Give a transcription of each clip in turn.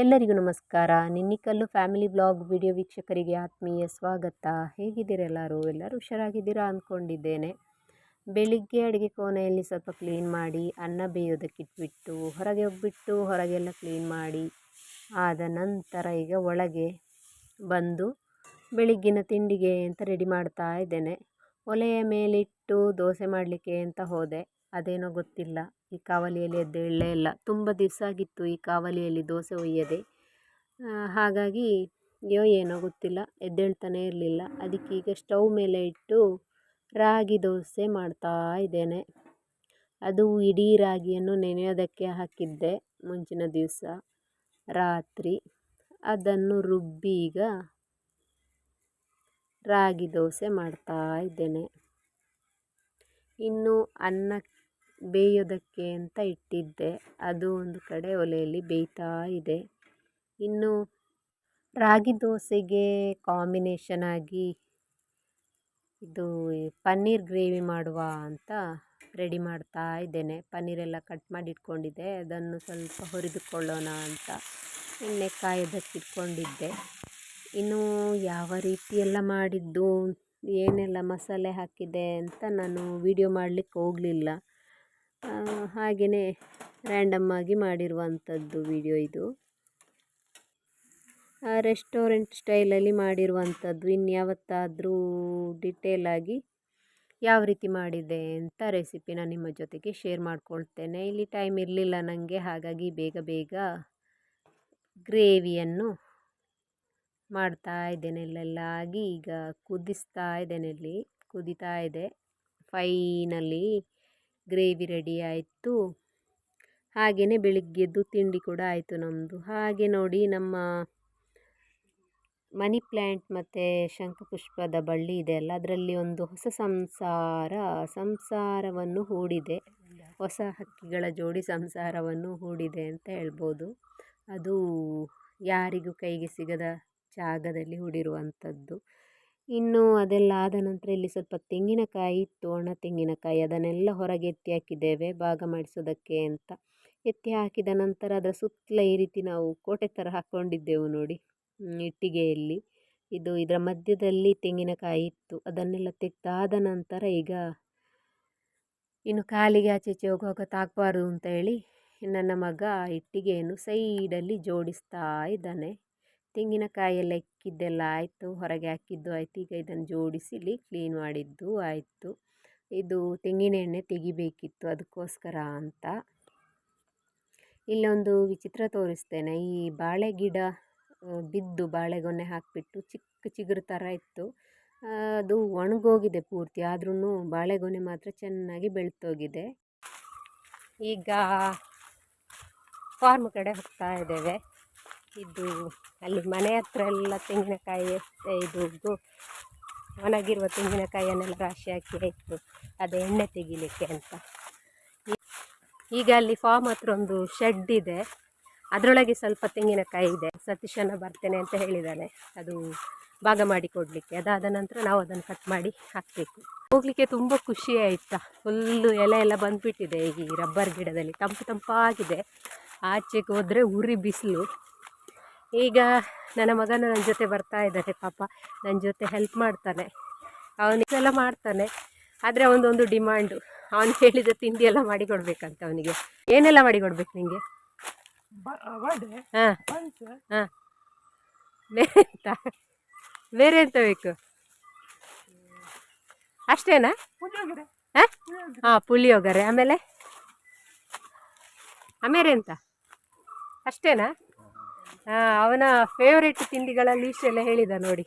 ಎಲ್ಲರಿಗೂ ನಮಸ್ಕಾರ. Ninnikallu family blog video ವೀಕ್ಷಕರಿಗೆ ಆತ್ಮೀಯ ಸ್ವಾಗತ. ಹೇಗಿದ್ದೀರ ಎಲ್ಲರೂ? ಎಲ್ಲರೂ ಹುಷಾರಾಗಿದ್ದೀರಾ ಅಂದ್ಕೊಂಡಿದ್ದೇನೆ ಬೆಳಿಗ್ಗೆ ಅಡುಗೆ ಕೋಣೆಯಲ್ಲಿ ಸ್ವಲ್ಪ ಕ್ಲೀನ್ ಮಾಡಿ, ಅನ್ನ ಬೇಯೋದಕ್ಕೆ ಇಟ್ಬಿಟ್ಟು, ಹೊರಗೆ ಹೋಗ್ಬಿಟ್ಟು ಹೊರಗೆಲ್ಲ ಕ್ಲೀನ್ ಮಾಡಿ, ಆದ ನಂತರ ಈಗ ಒಳಗೆ ಬಂದು ಬೆಳಿಗ್ಗಿನ ತಿಂಡಿಗೆ ಅಂತ ರೆಡಿ ಮಾಡ್ತಾ ಇದ್ದೇನೆ. ಒಲೆಯ ಮೇಲಿಟ್ಟು ದೋಸೆ ಮಾಡಲಿಕ್ಕೆ ಅಂತ ಹೋದೆ. ಅದೇನೋ ಗೊತ್ತಿಲ್ಲ. ಈ ಕಾವಲಿಯಲ್ಲಿ ಎದ್ದೇಳಲೇ ಇಲ್ಲ ತುಂಬ ದಿವಸ ಆಗಿತ್ತು ಈ ಕಾವಲಿಯಲ್ಲಿ ದೋಸೆ ಒಯ್ಯದೆ. ಹಾಗಾಗಿ ಅಯ್ಯೋ, ಏನೋ ಗೊತ್ತಿಲ್ಲ. ಎದ್ದೇಳ್ತಾನೇ ಇರಲಿಲ್ಲ. ಅದಕ್ಕೆ ಈಗ ಸ್ಟವ್ ಮೇಲೆ ಇಟ್ಟು ರಾಗಿ ದೋಸೆ ಮಾಡ್ತಾ ಇದ್ದೇನೆ. ಅದು ಇಡೀ ರಾಗಿಯನ್ನು ನೆನೆಯೋದಕ್ಕೆ ಹಾಕಿದ್ದೆ ಮುಂಚಿನ ದಿವಸ ರಾತ್ರಿ. ಅದನ್ನು ರುಬ್ಬಿ ಈಗ ರಾಗಿ ದೋಸೆ ಮಾಡ್ತಾ ಇದ್ದೇನೆ. ಇನ್ನು ಅನ್ನ ಬೇಯೋದಕ್ಕೆ ಅಂತ ಇಟ್ಟಿದ್ದೆ. ಅದು ಒಂದು ಕಡೆ ಒಲೆಯಲ್ಲಿ ಬೇಯ್ತಾ ಇದೆ. ಇನ್ನು ರಾಗಿ ದೋಸೆಗೆ ಕಾಂಬಿನೇಷನ್ ಆಗಿ ಇದು ಪನ್ನೀರ್ ಗ್ರೇವಿ ಮಾಡುವ ಅಂತ ರೆಡಿ ಮಾಡ್ತಾ ಇದ್ದೇನೆ. ಪನ್ನೀರೆಲ್ಲ ಕಟ್ ಮಾಡಿ ಇಟ್ಕೊಂಡಿದ್ದೆ. ಅದನ್ನು ಸ್ವಲ್ಪ ಹುರಿದುಕೊಳ್ಳೋಣ ಅಂತ ಎಣ್ಣೆ ಕಾಯೋದಕ್ಕೆ ಇಟ್ಕೊಂಡಿದ್ದೆ ಇನ್ನು ಯಾವ ರೀತಿಯೆಲ್ಲ ಮಾಡಿದ್ದು, ಏನೆಲ್ಲ ಮಸಾಲೆ ಹಾಕಿದೆ ಅಂತ ನಾನು ವೀಡಿಯೋ ಮಾಡಲಿಕ್ಕೆ ಹೋಗಲಿಲ್ಲ. ಹಾಗೆಯೇ ರ್ಯಾಂಡಮ್ಮಾಗಿ ಮಾಡಿರುವಂಥದ್ದು ವಿಡಿಯೋ ಇದು. ರೆಸ್ಟೋರೆಂಟ್ ಸ್ಟೈಲಲ್ಲಿ ಮಾಡಿರುವಂಥದ್ದು. ಇನ್ಯಾವತ್ತಾದರೂ ಆಗಿ ಯಾವ ರೀತಿ ಮಾಡಿದೆ ಅಂತ ರೆಸಿಪಿನ ನಿಮ್ಮ ಜೊತೆಗೆ ಶೇರ್ ಮಾಡ್ಕೊಳ್ತೇನೆ. ಇಲ್ಲಿ ಟೈಮ್ ಇರಲಿಲ್ಲ ನನಗೆ ಹಾಗಾಗಿ ಬೇಗ ಬೇಗ ಗ್ರೇವಿಯನ್ನು ಮಾಡ್ತಾ ಇದ್ದೇನೆ ಇಲ್ಲೆಲ್ಲ. ಆಗಿ ಈಗ ಕುದಿಸ್ತಾ ಇದ್ದೇನೆ ಇಲ್ಲಿ. ಕುದಿತಾ ಇದೆ. ಫೈನಲಿ ಗ್ರೇವಿ ರೆಡಿ ಆಯಿತು. ಹಾಗೆಯೇ ಬೆಳಿಗ್ಗೆದ್ದು ತಿಂಡಿ ಕೂಡ ಆಯಿತು ನಮ್ಮದು ಹಾಗೆ ನೋಡಿ ನಮ್ಮ ಮನಿ ಪ್ಲ್ಯಾಂಟ್ ಮತ್ತು ಶಂಖಪುಷ್ಪದ ಬಳ್ಳಿ ಇದೆ ಅಲ್ಲ, ಅದರಲ್ಲಿ ಒಂದು ಹೊಸ ಸಂಸಾರ, ಸಂಸಾರವನ್ನು ಹೂಡಿದೆ. ಹೊಸ ಹಕ್ಕಿಗಳ ಜೋಡಿ ಸಂಸಾರವನ್ನು ಹೂಡಿದೆ ಅಂತ ಹೇಳ್ಬೋದು. ಅದು ಯಾರಿಗೂ ಕೈಗೆ ಸಿಗದ ಜಾಗದಲ್ಲಿ ಹೂಡಿರುವಂಥದ್ದು. ಇನ್ನು ಅದೆಲ್ಲ ಆದ ನಂತರ ಇಲ್ಲಿ ಸ್ವಲ್ಪ ತೆಂಗಿನಕಾಯಿ ಇತ್ತು ಒಣ ತೆಂಗಿನಕಾಯಿ ಅದನ್ನೆಲ್ಲ ಹೊರಗೆ ಎತ್ತಿ ಹಾಕಿದ್ದೇವೆ, ಭಾಗ ಮಾಡಿಸೋದಕ್ಕೆ ಅಂತ. ಎತ್ತಿ ಹಾಕಿದ ನಂತರ ಅದರ ಸುತ್ತಲ ಈ ರೀತಿ ನಾವು ಕೋಟೆ ಥರ ಹಾಕ್ಕೊಂಡಿದ್ದೆವು ನೋಡಿ ಇಟ್ಟಿಗೆಯಲ್ಲಿ. ಇದು ಇದರ ಮಧ್ಯದಲ್ಲಿ ತೆಂಗಿನಕಾಯಿ ಇತ್ತು, ಅದನ್ನೆಲ್ಲ ತೆಗೆದಾದ ನಂತರ ಈಗ ಇನ್ನು ಕಾಲಿಗೆ ಆಚೆ ಈಚೆ ಹೋಗುವಾಗ ತಾಕಬಾರ್ದು ಅಂತ ಹೇಳಿ ನನ್ನ ಮಗ ಇಟ್ಟಿಗೆಯನ್ನು ಸೈಡಲ್ಲಿ ಜೋಡಿಸ್ತಾ ಇದ್ದಾನೆ. ತೆಂಗಿನಕಾಯಿ ಎಲ್ಲ ಇಕ್ಕಿದ್ದೆಲ್ಲ ಆಯಿತು, ಹೊರಗೆ ಹಾಕಿದ್ದು ಆಯಿತು, ಈಗ ಇದನ್ನು ಜೋಡಿಸಿ ಇಲ್ಲಿ ಕ್ಲೀನ್ ಮಾಡಿದ್ದು ಆಯಿತು. ಇದು ತೆಂಗಿನ ಎಣ್ಣೆ ತೆಗಿಬೇಕಿತ್ತು ಅದಕ್ಕೋಸ್ಕರ ಅಂತ. ಇಲ್ಲೊಂದು ವಿಚಿತ್ರ ತೋರಿಸ್ತೇನೆ, ಈ ಬಾಳೆ ಗಿಡ ಬಿದ್ದು ಬಾಳೆಗೊನೆ ಹಾಕಿಬಿಟ್ಟು ಚಿಕ್ಕ ಚಿಗುರು ಥರ ಇತ್ತು. ಅದು ಒಣಗೋಗಿದೆ ಪೂರ್ತಿ ಆದ್ರೂ ಬಾಳೆಗೊನೆ ಮಾತ್ರ ಚೆನ್ನಾಗಿ ಬೆಳ್ತೋಗಿದೆ ಈಗ ಫಾರ್ಮ್ ಕಡೆ ಹೋಗ್ತಾ ಇದ್ದೇವೆ. ಇದು ಅಲ್ಲಿ ಮನೆ ಹತ್ರ ಎಲ್ಲ ತೆಂಗಿನಕಾಯಿ ಇದು ಒಣಗಿರುವ ತೆಂಗಿನಕಾಯಿಯನ್ನೆಲ್ಲ ರಾಶಿ ಹಾಕಿ ಆಯಿತು ಅದು ಎಣ್ಣೆ ತೆಗಿಲಿಕ್ಕೆ ಅಂತ. ಈಗ ಅಲ್ಲಿ ಫಾರ್ಮ್ ಹತ್ರ ಒಂದು ಶೆಡ್ ಇದೆ. ಅದರೊಳಗೆ ಸ್ವಲ್ಪ ತೆಂಗಿನಕಾಯಿ ಇದೆ. ಸತೀಶನ ಬರ್ತೇನೆ ಅಂತ ಹೇಳಿದ್ದಾನೆ ಅದು ಭಾಗ ಮಾಡಿ ಕೊಡಲಿಕ್ಕೆ. ಅದಾದ ನಂತರ ನಾವು ಅದನ್ನು ಕಟ್ ಮಾಡಿ ಹಾಕಬೇಕು. ಹೋಗಲಿಕ್ಕೆ ತುಂಬ ಖುಷಿ ಆಯಿತಾ. ಫುಲ್ಲು ಎಲೆ ಎಲ್ಲ ಬಂದುಬಿಟ್ಟಿದೆ. ಈ ರಬ್ಬರ್ ಗಿಡದಲ್ಲಿ ತಂಪು ತಂಪಾಗಿದೆ. ಆಚೆಗೆ ಹೋದರೆ ಉರಿ ಬಿಸಿಲು. ಈಗ ನನ್ನ ಮಗನ ನನ್ನ ಜೊತೆ ಬರ್ತಾ ಇದ್ದಾನೆ ಪಾಪ. ನನ್ನ ಜೊತೆ ಹೆಲ್ಪ್ ಮಾಡ್ತಾನೆ. ಅವನಿಗೆಲ್ಲ ಮಾಡ್ತಾನೆ. ಆದರೆ ಅವನದೊಂದು ಡಿಮ್ಯಾಂಡು ಅವನು ಹೇಳಿದ ತಿಂಡಿ ಎಲ್ಲ ಮಾಡಿಕೊಡ್ಬೇಕಂತ ಅವನಿಗೆ. ಏನೆಲ್ಲ ಮಾಡಿ ಕೊಡ್ಬೇಕು ನಿಮಗೆ ಹಾಂ. ಹಾಂ. ಬೇರೆ ಎಂತ? ಬೇರೆ ಎಂತ ಬೇಕು? ಅಷ್ಟೇನಾ? ಹಾಂ? ಹಾಂ ಪುಳಿಯೋಗರೆ. ಆಮೇಲೆ? ಆಮೇಲೆ ಎಂತ? ಅಷ್ಟೇನಾ? ಅವನ ಫೇವ್ರೇಟ್ ತಿಂಡಿಗಳಲ್ಲಿ ಇಷ್ಟೆಲ್ಲ ಹೇಳಿದ ನೋಡಿ.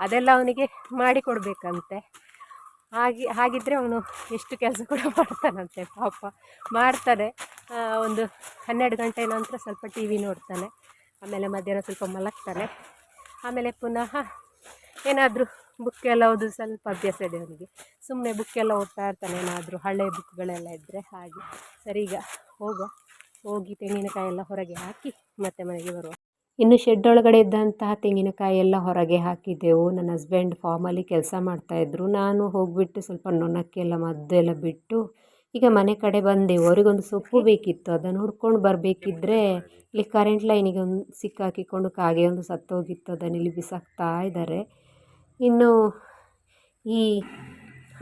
ಅದೆಲ್ಲ ಅವನಿಗೆ ಮಾಡಿಕೊಡ್ಬೇಕಂತೆ ಹಾಗೆ ಹಾಗಿದ್ದರೆ ಅವನು ಎಷ್ಟು ಕೆಲಸ ಕೂಡ ಮಾಡ್ತಾನಂತೆ, ಪಾಪ. ಮಾಡ್ತಾನೆ. ಒಂದು ಹನ್ನೆರಡು ಗಂಟೆ ನಂತರ ಸ್ವಲ್ಪ ಟಿ ವಿ ನೋಡ್ತಾನೆ. ಆಮೇಲೆ ಮಧ್ಯಾಹ್ನ ಸ್ವಲ್ಪ ಮಲಗ್ತಾನೆ. ಆಮೇಲೆ ಪುನಃ ಏನಾದರೂ ಬುಕ್ ಎಲ್ಲ ಓದು ಸ್ವಲ್ಪ ಅಭ್ಯಾಸ ಇದೆ ಅವನಿಗೆ. ಸುಮ್ಮನೆ ಬುಕ್ಕೆಲ್ಲ ಓದ್ತಾ ಇರ್ತಾನೆ, ಏನಾದರೂ ಹಳೆ ಬುಕ್ಗಳೆಲ್ಲ ಇದ್ದರೆ ಹಾಗೆ. ಸರಿ ಈಗ ಹೋಗುವ. ಹೋಗಿ ತೆಂಗಿನಕಾಯಿ ಎಲ್ಲ ಹೊರಗೆ ಹಾಕಿ ಮತ್ತೆ ಮನೆಗೆ ಬರುವ. ಇನ್ನು ಶೆಡ್ ಒಳಗಡೆ ಇದ್ದಂತಹ ತೆಂಗಿನಕಾಯಿ ಎಲ್ಲ ಹೊರಗೆ ಹಾಕಿದ್ದೆವು. ನನ್ನ ಹಸ್ಬೆಂಡ್ ಫಾರ್ಮಲ್ಲಿ ಕೆಲಸ ಮಾಡ್ತಾಯಿದ್ರು ನಾನು ಹೋಗಿಬಿಟ್ಟು ಸ್ವಲ್ಪ ನೊಣಕ್ಕೆಲ್ಲ ಮದ್ದೆಲ್ಲ ಬಿಟ್ಟು ಈಗ ಮನೆ ಕಡೆ ಬಂದೆವು ಅವರಿಗೊಂದು ಸೊಪ್ಪು ಬೇಕಿತ್ತು. ಅದನ್ನು ಹುಡ್ಕೊಂಡು ಬರಬೇಕಿದ್ರೆ ಇಲ್ಲಿ ಕರೆಂಟ್ ಲೈನಿಗೆ ಒಂದು ಸಿಕ್ಕಾಕಿಕೊಂಡು ಕಾಗೆ ಒಂದು ಸತ್ತೋಗಿತ್ತು. ಅದನ್ನು ಇಲ್ಲಿ ಬಿಸಾಕ್ತಾ ಇದ್ದಾರೆ. ಇನ್ನು ಈ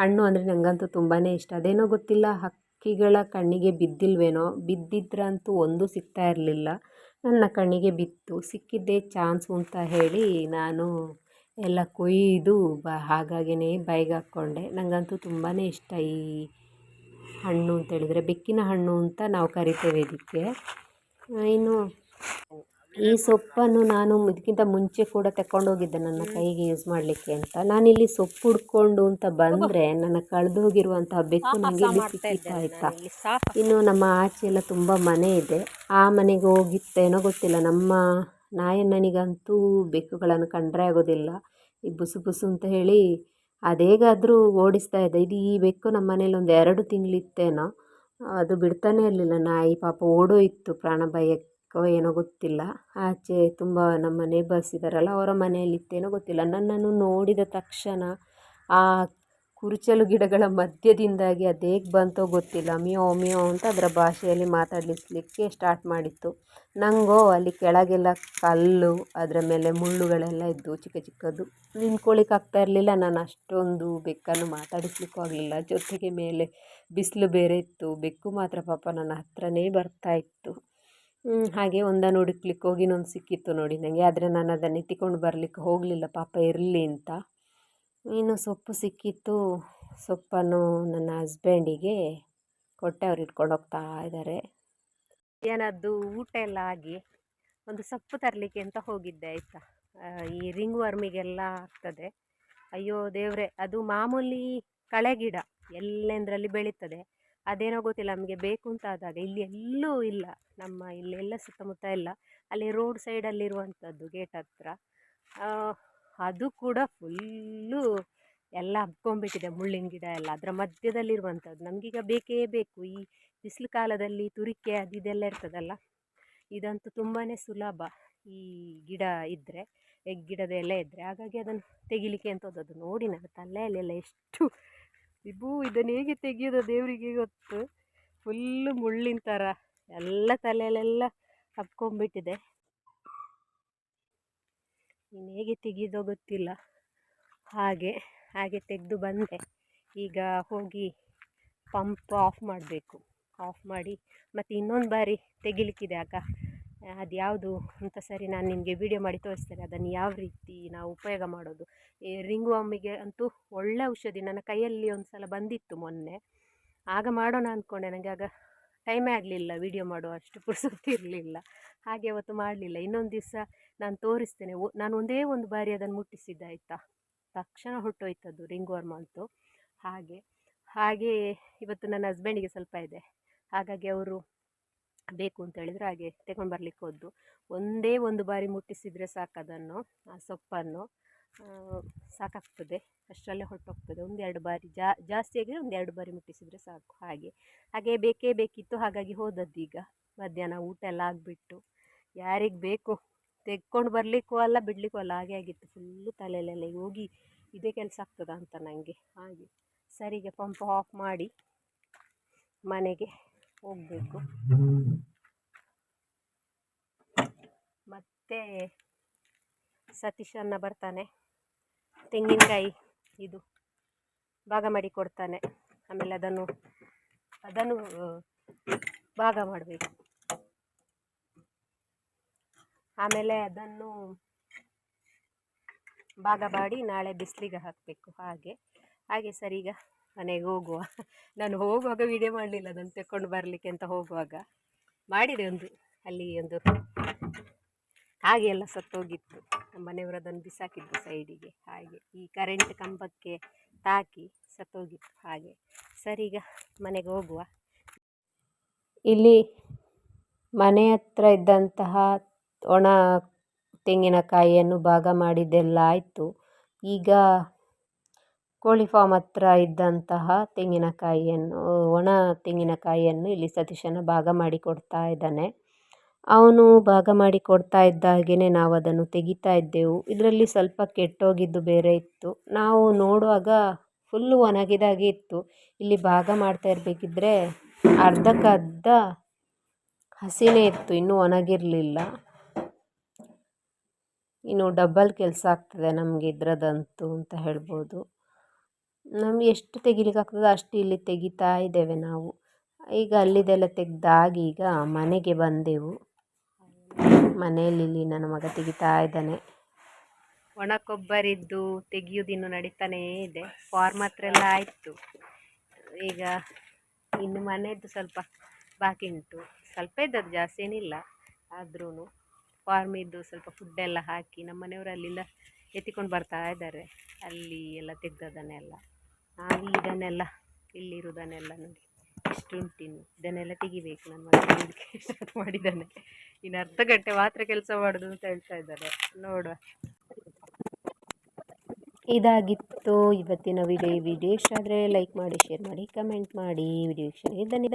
ಹಣ್ಣು ಅಂದರೆ ನನಗಂತೂ ತುಂಬಾ ಇಷ್ಟ. ಅದೇನೋ ಗೊತ್ತಿಲ್ಲ, ಹಕ್ಕಿಗಳ ಕಣ್ಣಿಗೆ ಬಿದ್ದಿಲ್ವೇನೋ. ಬಿದ್ದಿದ್ರಂತೂ ಒಂದು ಸಿಗ್ತಾ ಇರಲಿಲ್ಲ. ನನ್ನ ಕಣ್ಣಿಗೆ ಬಿತ್ತು. ಸಿಕ್ಕಿದ್ದೇ ಚಾನ್ಸ್ ಅಂತ ಹೇಳಿ ನಾನು ಎಲ್ಲ ಕೊಯ್ದು ಬ, ಹಾಗಾಗಿನೇ ಬಾಯಿಗೆ ಹಾಕ್ಕೊಂಡೆ. ನನಗಂತೂ ತುಂಬಾ ಇಷ್ಟ ಈ ಹಣ್ಣು ಅಂತೇಳಿದರೆ ಬೆಕ್ಕಿನ ಹಣ್ಣು ಅಂತ ನಾವು ಕರಿತೇವೆ ಇದಕ್ಕೆ. ಇನ್ನು ಈ ಸೊಪ್ಪನ್ನು ನಾನು ಇದಕ್ಕಿಂತ ಮುಂಚೆ ಕೂಡ ತಗೊಂಡೋಗಿದ್ದೆ ನನ್ನ ಕೈಗೆ ಯೂಸ್ ಮಾಡಲಿಕ್ಕೆ ಅಂತ. ನಾನಿಲ್ಲಿ ಸೊಪ್ಪು ಹುಡ್ಕೊಂಡು ಅಂತ ಬಂದರೆ ನನ್ನ ಕಳೆದೋಗಿರುವಂತಹ ಬೆಕ್ಕು ನನಗೆ ಇಲ್ಲಿ ಸಿಕ್ಕಿತ್ತು ಆಯಿತಾ. ಇನ್ನು ನಮ್ಮ ಆಚೆ ಎಲ್ಲ ತುಂಬ ಮನೆ ಇದೆ. ಆ ಮನೆಗೆ ಹೋಗಿತ್ತೇನೋ ಗೊತ್ತಿಲ್ಲ. ನಮ್ಮ ನಾಯಣ್ಣನಿಗಂತೂ ಬೆಕ್ಕುಗಳನ್ನು ಕಂಡ್ರೆ ಆಗೋದಿಲ್ಲ. ಈ ಬುಸು ಬುಸು ಅಂತ ಹೇಳಿ ಅದೇಗಾದರೂ ಓಡಿಸ್ತಾ ಇದೆ ಇದು ಈ ಬೆಕ್ಕು ನಮ್ಮ ಮನೇಲಿ ಒಂದು ಎರಡು ತಿಂಗಳಿತ್ತೇನೋ ಅದು ಬಿಡ್ತಾನೇ ಇರಲಿಲ್ಲ. ನಾಯಿ ಪಾಪ ಓಡೋಯಿತ್ತು ಪ್ರಾಣ ಭಯಕ್ಕೋ ಏನೋ ಗೊತ್ತಿಲ್ಲ. ಆಚೆ ತುಂಬ ನಮ್ಮ ನೇಬರ್ಸ್ ಇದ್ದಾರಲ್ಲ ಅವರ ಮನೆಯಲ್ಲಿತ್ತೇನೋ ಗೊತ್ತಿಲ್ಲ. ನನ್ನನ್ನು ನೋಡಿದ ತಕ್ಷಣ ಆ ಕುರುಚಲು ಗಿಡಗಳ ಮಧ್ಯದಿಂದಾಗಿ ಅದು ಹೇಗೆ ಬಂತೋ ಗೊತ್ತಿಲ್ಲ. ಮಿಯೋ ಮಿಯೋ ಅಂತ ಅದರ ಭಾಷೆಯಲ್ಲಿ ಮಾತಾಡಿಸಲಿಕ್ಕೆ ಸ್ಟಾರ್ಟ್ ಮಾಡಿತ್ತು. ನನಗೋ ಅಲ್ಲಿ ಕೆಳಗೆಲ್ಲ ಕಲ್ಲು, ಅದರ ಮೇಲೆ ಮುಳ್ಳುಗಳೆಲ್ಲ ಇದ್ದವು, ಚಿಕ್ಕ ಚಿಕ್ಕದು ನಿಂತ್ಕೊಳ್ಳಿಕ್ಕೆ ಆಗ್ತಾ ಇರಲಿಲ್ಲ. ನಾನು ಅಷ್ಟೊಂದು ಬೆಕ್ಕನ್ನು ಮಾತಾಡಿಸ್ಲಿಕ್ಕೂ ಆಗಲಿಲ್ಲ. ಜೊತೆಗೆ ಮೇಲೆ ಬಿಸಿಲು ಬೇರೆ ಇತ್ತು. ಬೆಕ್ಕು ಮಾತ್ರ ಪಾಪ ನನ್ನ ಹತ್ರನೇ ಬರ್ತಾ ಇತ್ತು. ಹಾಗೆ ಒಂದನ್ನು ಹುಡುಕ್ಲಿಕ್ಕೆ ಹೋಗಿ ಇನ್ನೊಂದು ಸಿಕ್ಕಿತ್ತು ನೋಡಿ ನನಗೆ ಆದರೆ ನಾನು ಅದನ್ನು ಎತ್ತಿಕೊಂಡು ಬರಲಿಕ್ಕೆ ಹೋಗಲಿಲ್ಲ, ಪಾಪ ಇರಲಿ ಅಂತ. ಇನ್ನು ಸೊಪ್ಪು ಸಿಕ್ಕಿತ್ತು. ಸೊಪ್ಪನ್ನು ನನ್ನ ಹಸ್ಬೆಂಡಿಗೆ ಕೊಟ್ಟೆ, ಅವ್ರು ಇಟ್ಕೊಂಡು ಹೋಗ್ತಾ ಇದ್ದಾರೆ ಏನದ್ದು ಊಟ ಎಲ್ಲ ಆಗಿ ಒಂದು ಸೊಪ್ಪು ತರಲಿಕ್ಕೆ ಅಂತ ಹೋಗಿದ್ದೆ, ಆಯಿತಾ? ಈ ರಿಂಗ್ ವರ್ಮಿಗೆಲ್ಲ ಆಗ್ತದೆ. ಅಯ್ಯೋ ದೇವರೇ, ಅದು ಮಾಮೂಲಿ ಕಳೆ ಗಿಡ, ಎಲ್ಲೆಂದರಲ್ಲಿ ಬೆಳೀತದೆ. ಅದೇನೋ ಗೊತ್ತಿಲ್ಲ, ನಮಗೆ ಬೇಕು ಅಂತ ಆದಾಗ ಇಲ್ಲಿ ಎಲ್ಲೂ ಇಲ್ಲ, ನಮ್ಮ ಇಲ್ಲೆಲ್ಲ ಸುತ್ತಮುತ್ತ ಇಲ್ಲ ಅಲ್ಲಿ ರೋಡ್ ಸೈಡಲ್ಲಿರುವಂಥದ್ದು ಗೇಟ್ ಹತ್ರ. ಅದು ಕೂಡ ಫುಲ್ಲು ಎಲ್ಲ ಹಬ್ಕೊಂಬಿಟ್ಟಿದೆ ಮುಳ್ಳಿನ ಗಿಡ ಎಲ್ಲ. ಅದರ ಮಧ್ಯದಲ್ಲಿರುವಂಥದ್ದು ನಮಗೀಗ ಬೇಕೇ ಬೇಕು. ಈ ಬಿಸಿಲು ಕಾಲದಲ್ಲಿ ತುರಿಕೆ ಅದು ಇದೆಲ್ಲ ಇರ್ತದಲ್ಲ, ಇದಂತೂ ತುಂಬಾ ಸುಲಭ ಈ ಗಿಡ ಇದ್ದರೆ ಗಿಡದ ಎಲೆ ಇದ್ದರೆ ಹಾಗಾಗಿ ಅದನ್ನು ತೆಗಿಲಿಕ್ಕೆ ಅಂತ ಹೋದದ್ದು ನೋಡಿ, ನನ್ನ ತಲೆಯಲ್ಲೆಲ್ಲ ಎಷ್ಟು ಇದು ಇದನ್ನು ಹೇಗೆ ತೆಗೆಯೋದು ದೇವರಿಗೆ ಗೊತ್ತು? ಫುಲ್ಲು ಮುಳ್ಳಿನ ಥರ ಎಲ್ಲ ತಲೆಯಲ್ಲೆಲ್ಲ ಹಬ್ಕೊಂಡ್ಬಿಟ್ಟಿದೆ. ಇನ್ನು ಹೇಗೆ ತೆಗೆಯೋದೋ ಗೊತ್ತಿಲ್ಲ. ಹಾಗೆ ಹಾಗೆ ತೆಗೆದು ಬಂದೆ. ಈಗ ಹೋಗಿ ಪಂಪ್ ಆಫ್ ಮಾಡಬೇಕು. ಆಫ್ ಮಾಡಿ ಮತ್ತು ಇನ್ನೊಂದು ಬಾರಿ ತೆಗಿಲಿಕ್ಕಿದೆ ಆಗ. ಅದು ಯಾವುದು ಅಂತ ಸರಿ ನಾನು ನಿಮಗೆ ವಿಡಿಯೋ ಮಾಡಿ ತೋರಿಸ್ತೇನೆ. ಅದನ್ನು ಯಾವ ರೀತಿ ನಾವು ಉಪಯೋಗ ಮಾಡೋದು? ಈ ರಿಂಗ್ ಅಮ್ಮಿಗೆ ಅಂತೂ ಒಳ್ಳೆ ಔಷಧಿ. ನನ್ನ ಕೈಯಲ್ಲಿ ಒಂದು ಸಲ ಬಂದಿತ್ತು ಮೊನ್ನೆ. ಆಗ ಮಾಡೋಣ ಅಂದ್ಕೊಂಡೆ ನನಗೆ ಆಗ ಟೈಮೇ ಆಗಲಿಲ್ಲ ವಿಡಿಯೋ ಮಾಡುವ ಅಷ್ಟು. ಪುರ್ಸೊತ್ತಿರಲಿಲ್ಲ ಹಾಗೆ ಅವತ್ತು ಮಾಡಲಿಲ್ಲ. ಇನ್ನೊಂದು ದಿವಸ ನಾನು ತೋರಿಸ್ತೇನೆ. ನಾನು ಒಂದೇ ಒಂದು ಬಾರಿ ಅದನ್ನು ಮುಟ್ಟಿಸಿದ್ದೆ, ಆಯಿತಾ? ತಕ್ಷಣ ಹೊಟ್ಟೋಯ್ತದ್ದು ರಿಂಗ್ ವರ್ಮ್ ಅಂತೂ. ಹಾಗೆ ಹಾಗೆ ಇವತ್ತು ನನ್ನ ಹಸ್ಬೆಂಡಿಗೆ ಸ್ವಲ್ಪ ಇದೆ. ಹಾಗಾಗಿ ಅವರು ಬೇಕು ಅಂತ ಹೇಳಿದರೆ ಹಾಗೆ ತಗೊಂಡು ಬರಲಿಕ್ಕೆ ಹೋದ್ದು ಒಂದೇ ಒಂದು ಬಾರಿ ಮುಟ್ಟಿಸಿದರೆ ಸಾಕು ಅದನ್ನು, ಆ ಸೊಪ್ಪನ್ನು. ಸಾಕಾಗ್ತದೆ, ಅಷ್ಟರಲ್ಲೇ ಹೊರಟೋಗ್ತದೆ. ಒಂದೆರಡು ಬಾರಿ ಜಾಸ್ತಿ ಆಗಿದ್ರೆ ಒಂದೆರಡು ಬಾರಿ ಮುಟ್ಟಿಸಿದರೆ ಸಾಕು ಹಾಗೆ. ಹಾಗೆ ಬೇಕೇ ಬೇಕಿತ್ತು, ಹಾಗಾಗಿ ಹೋದದ್ದು ಈಗ. ಮಧ್ಯಾಹ್ನ ಊಟ ಎಲ್ಲ ಆಗಿಬಿಟ್ಟು. ಯಾರಿಗೆ ಬೇಕು? ತೆಗ್ಕೊಂಡು ಬರಲಿಕ್ಕೂ ಅಲ್ಲ, ಬಿಡಲಿಕ್ಕೂ ಅಲ್ಲ. ಹಾಗೆ ಆಗಿತ್ತು. ಫುಲ್ಲು ತಲೆಯಲ್ಲೆಲ್ಲ ಹೋಗಿ ಇದೇ ಕೆಲಸ ಆಗ್ತದ ಅಂತ ನನಗೆ ಹಾಗೆ. ಸರಿಗೆ ಪಂಪ್ ಆಫ್ ಮಾಡಿ ಮನೆಗೆ ಹೋಗಬೇಕು. ಮತ್ತು ಸತೀಶ್ ಅನ್ನ ಬರ್ತಾನೆ. ತೆಂಗಿನಕಾಯಿ ಇದು ಭಾಗ ಮಾಡಿ ಕೊಡ್ತಾನೆ. ಆಮೇಲೆ ಅದನ್ನು ಅದನ್ನು ಭಾಗ ಮಾಡಬೇಕು. ಆಮೇಲೆ ಅದನ್ನು ಭಾಗ ಮಾಡಿ ನಾಳೆ ಬಿಸಿಲಿಗೆ ಹಾಕಬೇಕು. ಹಾಗೆ ಹಾಗೆ ಸರಿ ಈಗ. ಮನೆಗೆ ಹೋಗುವ. ನಾನು ಹೋಗುವಾಗ ವೀಡಿಯೋ ಮಾಡಲಿಲ್ಲ, ಅದನ್ನು ತೆಕ್ಕೊಂಡು ಬರಲಿಕ್ಕೆ ಅಂತ ಹೋಗುವಾಗ. ಮಾಡಿದೆ ಒಂದು, ಅಲ್ಲಿ ಒಂದು ಹಾಗೆ ಎಲ್ಲ ಸತ್ತೋಗಿತ್ತು. ನಮ್ಮ ಮನೆಯವರು ಅದನ್ನು ಬಿಸಾಕಿದ್ದು ಸೈಡಿಗೆ ಹಾಗೆ. ಈ ಕರೆಂಟ್ ಕಂಬಕ್ಕೆ ತಾಕಿ ಸತ್ತೋಗಿತ್ತು, ಹಾಗೆ. ಸರಿ ಈಗ ಮನೆಗೆ ಹೋಗುವ. ಇಲ್ಲಿ ಮನೆ ಹತ್ರ ಇದ್ದಂತಹ ಒಣ ತೆಂಗಿನಕಾಯಿಯನ್ನು ಭಾಗ ಮಾಡಿದ್ದೆಲ್ಲ ಆಯಿತು. ಈಗ ಕೋಳಿ ಫಾರ್ಮ್ ಹತ್ರ ಇದ್ದಂತಹ ತೆಂಗಿನಕಾಯಿಯನ್ನು, ಒಣ ತೆಂಗಿನಕಾಯಿಯನ್ನು ಇಲ್ಲಿ ಸತೀಶನ ಭಾಗ ಮಾಡಿ ಕೊಡ್ತಾ ಇದ್ದಾನೆ. ಅವನು ಭಾಗ ಮಾಡಿ ಕೊಡ್ತಾ ಇದ್ದ ಹಾಗೆಯೇ ನಾವು ಅದನ್ನು ತೆಗಿತಾ ಇದ್ದೆವು. ಇದರಲ್ಲಿ ಸ್ವಲ್ಪ ಕೆಟ್ಟೋಗಿದ್ದು ಬೇರೆ ಇತ್ತು. ನಾವು ನೋಡುವಾಗ ಫುಲ್ಲು ಒಣಗಿದಾಗೆ ಇತ್ತು. ಇಲ್ಲಿ ಭಾಗ ಮಾಡ್ತಾ ಇರಬೇಕಿದ್ರೆ ಅರ್ಧಕ್ಕರ್ಧ ಹಸಿನೇ ಇತ್ತು. ಇನ್ನೂ ಒಣಗಿರಲಿಲ್ಲ. ಇನ್ನು ಡಬ್ಬಲ್ ಕೆಲಸ ಆಗ್ತದೆ ನಮಗೆ ಇದರದಂತೂ ಅಂತ ಹೇಳ್ಬೋದು. ನಮಗೆ ಎಷ್ಟು ತೆಗಿಲಿಕ್ಕೆ ಆಗ್ತದೆ ಅಷ್ಟು ಇಲ್ಲಿ ತೆಗಿತಾ ಇದ್ದೇವೆ ನಾವು. ಈಗ ಅಲ್ಲಿದೆಲ್ಲ ತೆಗೆದಾಗಿ ಈಗ ಮನೆಗೆ ಬಂದೆವು. ಮನೆಯಲ್ಲಿ ಇಲ್ಲಿ ನನ್ನ ಮಗ ತೆಗಿತಾ ಇದ್ದಾನೆ. ಒಣ ಕೊಬ್ಬರಿದ್ದು ತೆಗೆಯುವುದಿನ್ನು ನಡೀತಾನೇ ಇದೆ. ಫಾರ್ಮ್ ಹತ್ರ ಎಲ್ಲ ಆಯಿತು. ಈಗ ಇನ್ನು ಮನೆಯದ್ದು ಸ್ವಲ್ಪ ಬಾಕಿ ಉಂಟು. ಸ್ವಲ್ಪ ಇದ್ದದ್ದು ಜಾಸ್ತಿ ಏನಿಲ್ಲ. ಆದ್ರೂ ಫಾರ್ಮಿದ್ದು ಸ್ವಲ್ಪ ಫುಡ್ಡೆಲ್ಲ ಹಾಕಿ ನಮ್ಮ ಮನೆಯವರಲ್ಲೆಲ್ಲ ಎತ್ತಿಕೊಂಡು ಬರ್ತಾ ಇದ್ದಾರೆ. ಅಲ್ಲಿ ಎಲ್ಲ ತೆಗ್ದದನ್ನೆಲ್ಲ. ಹಾಗೆ ಇದನ್ನೆಲ್ಲ ಇಲ್ಲಿರುವುದನ್ನೆಲ್ಲ ನೋಡಿ. ಉಂಟಿನ್ನು ಇದನ್ನೆಲ್ಲ ತೆಗಿಬೇಕು ನನ್ನ ಮಗ ಸ್ಟಾರ್ಟ್ ಮಾಡಿದ್ದಾನೆ. ಇನ್ನು ಅರ್ಧ ಗಂಟೆ ಮಾತ್ರ ಕೆಲಸ ಮಾಡೋದು ಅಂತ ಹೇಳ್ತಾ ಇದ್ದಾರೆ. ನೋಡುವ. ಇದಾಗಿತ್ತು ಇವತ್ತಿನ ವಿಡಿಯೋ. ವಿಡಿಯೋ ಇಷ್ಟ ಆದರೆ ಲೈಕ್ ಮಾಡಿ ಶೇರ್ ಮಾಡಿ ಕಮೆಂಟ್ ಮಾಡಿ. ವಿಡಿಯೋ ಇಷ್ಟ ಧನ್ಯ